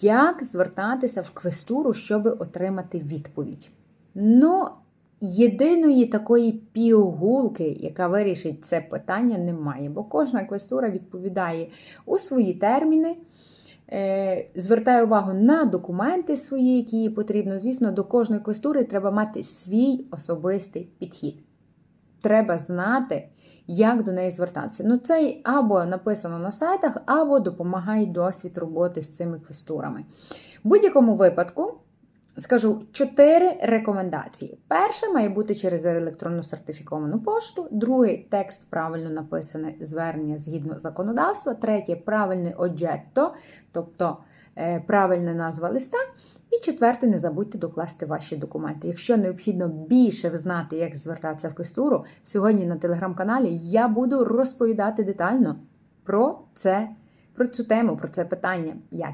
Як звертатися в квестуру, щоб отримати відповідь? Ну, єдиної такої пігулки, яка вирішить це питання, немає, бо кожна квестура відповідає у свої терміни. Е, Звертаю увагу на документи свої, які потрібно. Звісно, до кожної квестури треба мати свій особистий підхід. Треба знати, як до неї звертатися. Ну, це або написано на сайтах, або допомагає досвід роботи з цими квестурами. В будь-якому випадку. Скажу чотири рекомендації. Перша має бути через електронну сертифіковану пошту, другий текст правильно написане звернення згідно законодавства, третє правильне оджетто, тобто правильна назва листа. І четверте, не забудьте докласти ваші документи. Якщо необхідно більше знати, як звертатися в Кестуру, сьогодні на телеграм-каналі я буду розповідати детально про це, про цю тему, про це питання. як